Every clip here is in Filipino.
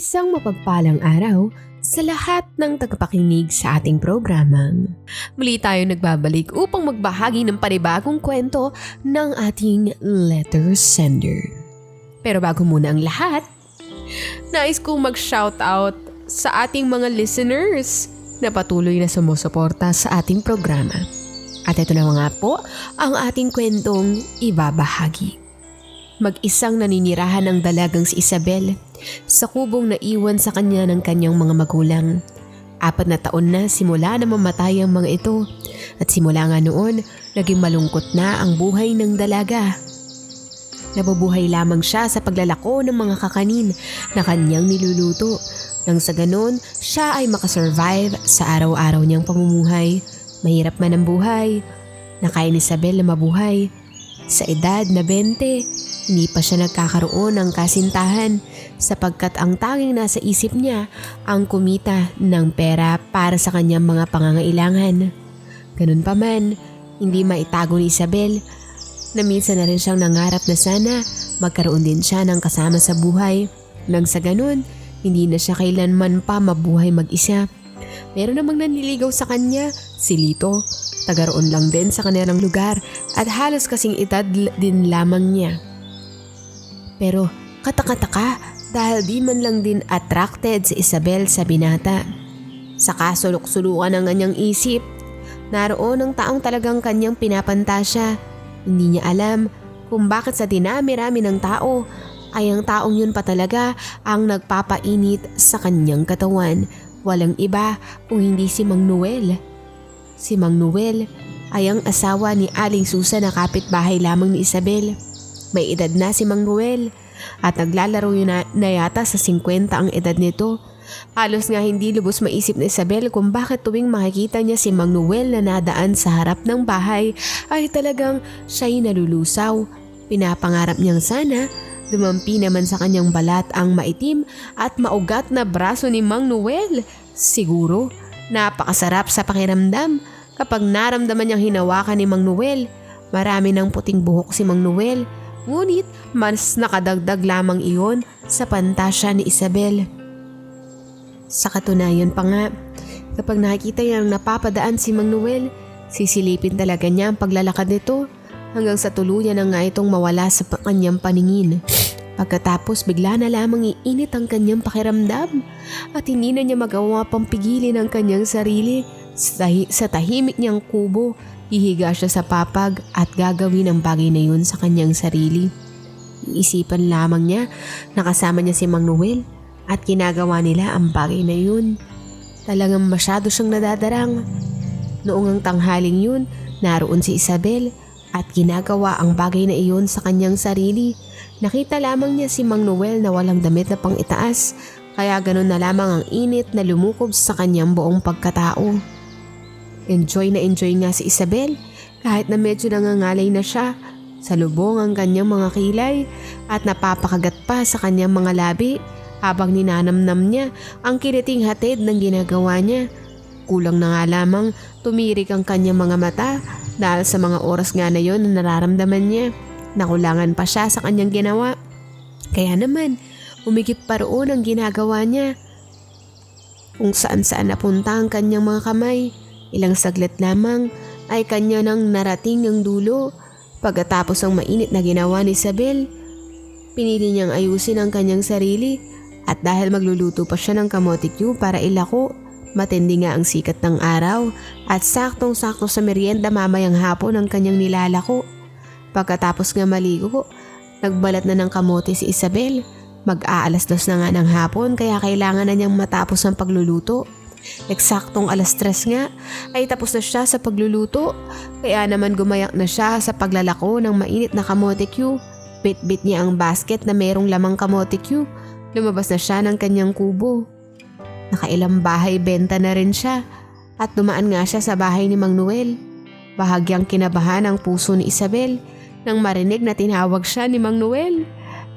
Isang mapagpalang araw sa lahat ng tagapakinig sa ating programang. Muli tayo nagbabalik upang magbahagi ng panibagong kwento ng ating letter sender. Pero bago muna ang lahat, nais kong mag-shoutout sa ating mga listeners na patuloy na sumusuporta sa ating programa. At ito na nga po ang ating kwentong ibabahagi. Mag-isang naninirahan ng dalagang si Isabel sa kubong na iwan sa kanya ng kanyang mga magulang. Apat na taon na simula na mamatay ang mga ito at simula nga noon naging malungkot na ang buhay ng dalaga. Nabubuhay lamang siya sa paglalako ng mga kakanin na kanyang niluluto nang sa ganon siya ay makasurvive sa araw-araw niyang pamumuhay. Mahirap man ang buhay, nakain ni Isabel na mabuhay. Sa edad na 20, hindi pa siya nagkakaroon ng kasintahan sapagkat ang tanging nasa isip niya ang kumita ng pera para sa kanyang mga pangangailangan. Ganun pa man, hindi maitago ni Isabel na minsan na rin siyang nangarap na sana magkaroon din siya ng kasama sa buhay. Nang sa ganun, hindi na siya kailanman pa mabuhay mag-isa. Meron namang naniligaw sa kanya, si Lito. Tagaroon lang din sa kanilang lugar at halos kasing edad din lamang niya. Pero katakataka dahil di man lang din attracted si Isabel sa binata. Sa kasulok-sulukan ng kanyang isip, naroon ang taong talagang kanyang pinapantasya. Hindi niya alam kung bakit sa dinami-rami ng tao ay ang taong yun pa talaga ang nagpapainit sa kanyang katawan. Walang iba kung hindi si Mang Noel. Si Mang Noel ay ang asawa ni Aling Susan na kapitbahay lamang ni Isabel. May edad na si Mang Noel at naglalaro yun na, na yata sa 50 ang edad nito. Halos nga hindi lubos maisip ni Isabel kung bakit tuwing makikita niya si Mang Noel na nadaan sa harap ng bahay ay talagang siya'y nalulusaw. Pinapangarap niyang sana Dumampi naman sa kanyang balat ang maitim at maugat na braso ni Mang Noel. Siguro, napakasarap sa pakiramdam kapag naramdaman niyang hinawakan ni Mang Noel. Marami ng puting buhok si Mang Noel Ngunit mas nakadagdag lamang iyon sa pantasya ni Isabel. Sa katunayan pa nga, kapag nakikita niyang napapadaan si Mang Noel, sisilipin talaga niya ang paglalakad nito hanggang sa tuluyan na nga itong mawala sa kanyang paningin. Pagkatapos bigla na lamang iinit ang kanyang pakiramdam at hindi na niya magawa pang pigilin ang kanyang sarili sa, sa tahimik niyang kubo Hihiga siya sa papag at gagawin ang bagay na yun sa kanyang sarili. Iisipan lamang niya na kasama niya si Mang Noel at ginagawa nila ang bagay na yun. Talagang masyado siyang nadadarang. Noong ang tanghaling yun, naroon si Isabel at ginagawa ang bagay na iyon sa kanyang sarili. Nakita lamang niya si Mang Noel na walang damit na pang itaas kaya ganun na lamang ang init na lumukob sa kanyang buong pagkatao. Enjoy na enjoy nga si Isabel kahit na medyo nangangalay na siya. Sa lubong ang kanyang mga kilay at napapakagat pa sa kanyang mga labi habang ninanamnam niya ang kiniting hatid ng ginagawa niya. Kulang na nga lamang tumirik ang kanyang mga mata dahil sa mga oras nga na yon na nararamdaman niya. Nakulangan pa siya sa kanyang ginawa. Kaya naman, umigip pa roon ang ginagawa niya. Kung saan saan napunta ang kanyang mga kamay. Ilang saglit lamang ay kanya nang narating ang dulo. Pagkatapos ang mainit na ginawa ni Isabel, pinili niyang ayusin ang kanyang sarili at dahil magluluto pa siya ng kamote cube para ilako, matindi nga ang sikat ng araw at saktong-sakto sa merienda mamayang hapon ang kanyang nilalako. Pagkatapos nga maligo, nagbalat na ng kamote si Isabel. Mag-aalas dos na nga ng hapon kaya kailangan na niyang matapos ang pagluluto. Eksaktong alas tres nga ay tapos na siya sa pagluluto. Kaya naman gumayak na siya sa paglalako ng mainit na kamote Q. Bit-bit niya ang basket na mayroong lamang kamote Q. Lumabas na siya ng kanyang kubo. Nakailang bahay benta na rin siya at dumaan nga siya sa bahay ni Mang Noel. Bahagyang kinabahan ang puso ni Isabel nang marinig na tinawag siya ni Mang Noel.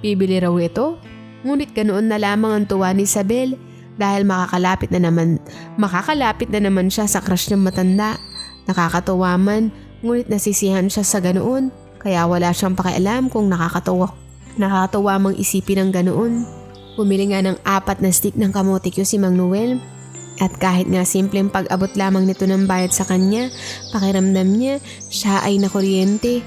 Bibili raw ito, ngunit ganoon na lamang ang tuwa ni Isabel dahil makakalapit na naman, makakalapit na naman siya sa crush ng matanda. Nakakatuwa man, ngunit nasisihan siya sa ganoon, kaya wala siyang pakialam kung nakakatuwa. Nakakatuwa mang isipin ng ganoon. Bumili nga ng apat na stick ng kamote Q si Mang Noel. At kahit nga simpleng pag-abot lamang nito ng bayad sa kanya, pakiramdam niya, siya ay nakuryente.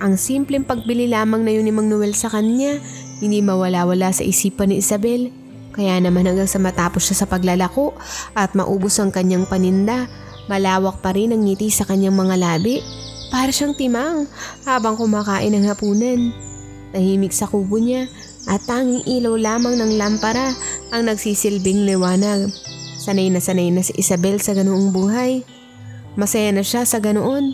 Ang simpleng pagbili lamang na yun ni Mang Noel sa kanya, hindi mawala-wala sa isipan ni Isabel. Kaya naman hanggang sa matapos siya sa paglalako at maubos ang kanyang paninda, malawak pa rin ang ngiti sa kanyang mga labi. Para siyang timang habang kumakain ng hapunan. Tahimik sa kubo niya at tanging ilaw lamang ng lampara ang nagsisilbing liwanag. Sanay na sanay na si Isabel sa ganoong buhay. Masaya na siya sa ganoon.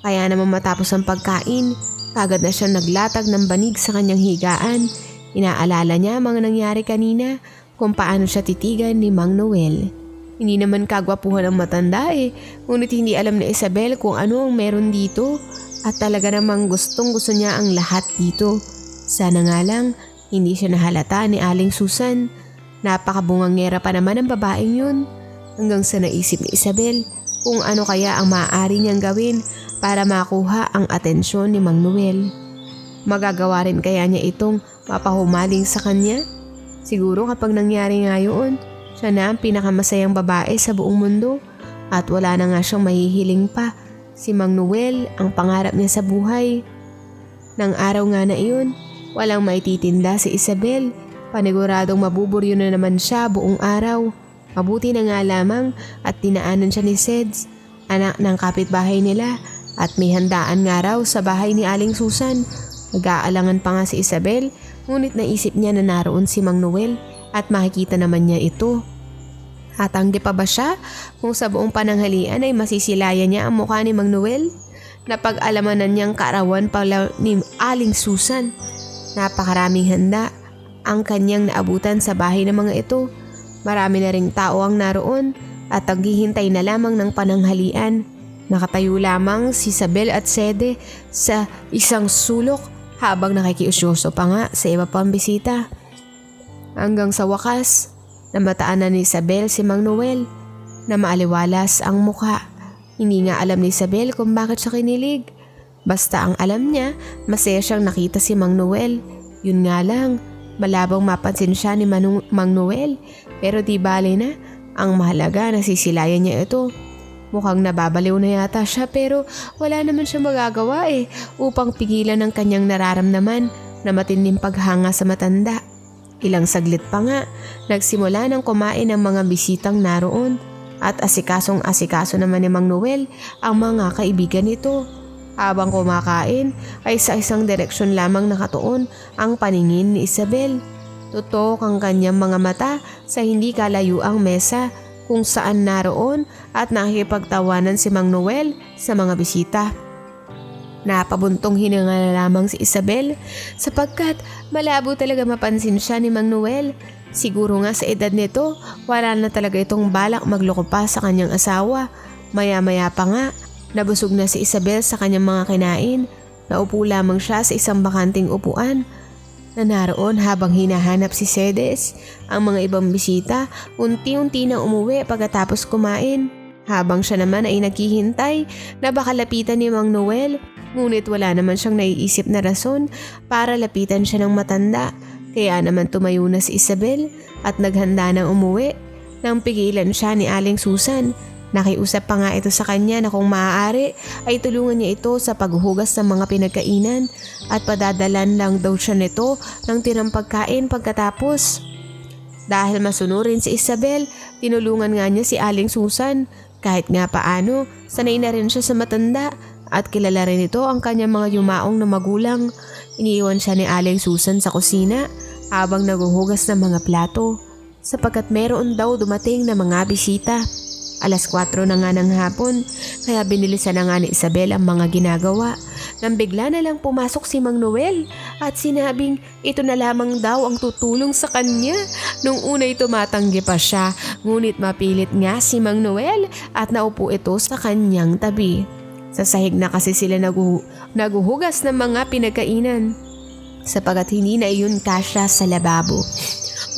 Kaya naman matapos ang pagkain, kagad na siya naglatag ng banig sa kanyang higaan. Inaalala niya ang mga nangyari kanina kung paano siya titigan ni Mang Noel. Hindi naman kagwapuhan ng matanda eh, ngunit hindi alam ni Isabel kung ano ang meron dito at talaga namang gustong gusto niya ang lahat dito. Sana nga lang, hindi siya nahalata ni Aling Susan. Napakabungangera pa naman ang babaeng yun. Hanggang sa naisip ni Isabel kung ano kaya ang maaari niyang gawin para makuha ang atensyon ni Mang Noel. Magagawa rin kaya niya itong mapahumaling sa kanya? Siguro kapag nangyari nga yun, siya na ang pinakamasayang babae sa buong mundo at wala na nga siyang mahihiling pa. Si Mang Noel ang pangarap niya sa buhay. Nang araw nga na iyon, walang maititinda si Isabel. Paniguradong mabuburyo na naman siya buong araw. Mabuti na nga lamang at tinaanan siya ni Seds, anak ng kapitbahay nila at may handaan nga raw sa bahay ni Aling Susan. Nag-aalangan pa nga si Isabel ngunit naisip niya na naroon si Mang Noel at makikita naman niya ito. Hatanggi pa ba siya kung sa buong pananghalian ay masisilayan niya ang mukha ni Mang Noel? Napag-alamanan niyang kaarawan pala ni Aling Susan. Napakaraming handa ang kanyang naabutan sa bahay ng mga ito. Marami na ring tao ang naroon at naghihintay na lamang ng pananghalian. Nakatayo lamang si Isabel at Sede sa isang sulok habang nakikiusyoso pa nga sa iba pang bisita. Hanggang sa wakas, namataan na ni Isabel si Mang Noel na maaliwalas ang mukha. Hindi nga alam ni Isabel kung bakit siya kinilig. Basta ang alam niya, masaya siyang nakita si Mang Noel. Yun nga lang, malabang mapansin siya ni Manung Mang Noel. Pero di bale na, ang mahalaga nasisilayan niya ito. Mukhang nababaliw na yata siya pero wala naman siya magagawa eh upang pigilan ang kanyang nararamdaman na matinding paghanga sa matanda. Ilang saglit pa nga, nagsimula ng kumain ang mga bisitang naroon at asikasong asikaso naman ni Mang Noel ang mga kaibigan nito. Habang kumakain ay sa isang direksyon lamang nakatuon ang paningin ni Isabel. Tutok ang kanyang mga mata sa hindi kalayo ang mesa kung saan naroon at nakikipagtawanan si Mang Noel sa mga bisita. Napabuntong hininga na lamang si Isabel sapagkat malabo talaga mapansin siya ni Mang Noel. Siguro nga sa edad nito, wala na talaga itong balak magloko pa sa kanyang asawa. Maya-maya pa nga, nabusog na si Isabel sa kanyang mga kinain. Naupo lamang siya sa isang bakanting upuan na naroon habang hinahanap si Sedes. Ang mga ibang bisita unti-unti na umuwi pagkatapos kumain. Habang siya naman ay naghihintay na baka lapitan ni Mang Noel ngunit wala naman siyang naiisip na rason para lapitan siya ng matanda. Kaya naman tumayo na si Isabel at naghanda ng umuwi. Nang pigilan siya ni Aling Susan, nakiusap pa nga ito sa kanya na kung maaari ay tulungan niya ito sa paghuhugas ng mga pinagkainan at padadalan lang daw siya nito ng tirang pagkain pagkatapos. Dahil masunurin si Isabel, tinulungan nga niya si Aling Susan. Kahit nga paano, sanay na rin siya sa matanda at kilala rin ito ang kanyang mga yumaong na magulang. Iniiwan siya ni Aling Susan sa kusina habang naguhugas ng mga plato sapagkat meron daw dumating na mga bisita. Alas 4 na nga ng hapon, kaya binilisan na nga ni Isabel ang mga ginagawa. Nang bigla na lang pumasok si Mang Noel at sinabing ito na lamang daw ang tutulong sa kanya. Nung una'y tumatanggi pa siya, ngunit mapilit nga si Mang Noel at naupo ito sa kanyang tabi. Sa sahig na kasi sila nagu naguhugas ng mga pinagkainan sapagat hindi na iyon kasya sa lababo.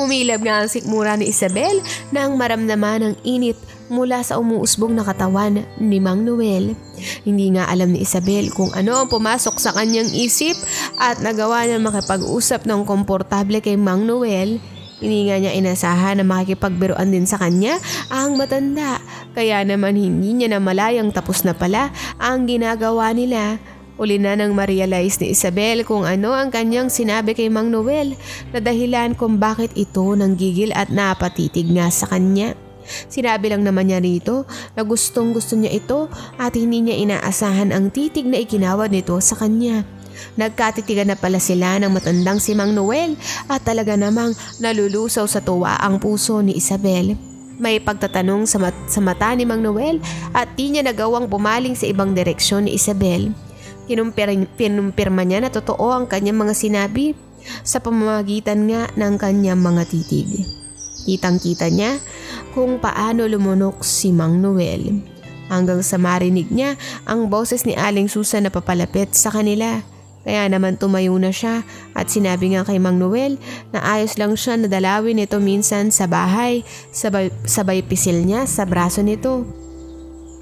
Umilab nga ang sikmura ni Isabel nang maramdaman ang init mula sa umuusbong na katawan ni Mang Noel. Hindi nga alam ni Isabel kung ano ang pumasok sa kanyang isip at nagawa niya makipag-usap ng komportable kay Mang Noel. Hindi nga niya inasahan na makikipagbiruan din sa kanya ang matanda. Kaya naman hindi niya na malayang tapos na pala ang ginagawa nila. Uli na nang ma-realize ni Isabel kung ano ang kanyang sinabi kay Mang Noel na dahilan kung bakit ito nanggigil at napatitig nga sa kanya. Sinabi lang naman niya rito na gustong gusto niya ito at hindi niya inaasahan ang titig na ikinawad nito sa kanya. Nagkatitigan na pala sila ng matandang si Mang Noel at talaga namang nalulusaw sa tuwa ang puso ni Isabel. May pagtatanong sa, mat- sa mata ni Mang Noel at di niya nagawang pumaling sa ibang direksyon ni Isabel. Kinumpir- pinumpirma niya na totoo ang kanyang mga sinabi sa pamamagitan nga ng kanyang mga titig. Kitang-kita niya kung paano lumunok si Mang Noel. Hanggang sa marinig niya ang boses ni Aling Susan na papalapit sa kanila. Kaya naman tumayo na siya at sinabi nga kay Mang Noel na ayos lang siya na dalawin ito minsan sa bahay sabay, sabay pisil niya sa braso nito.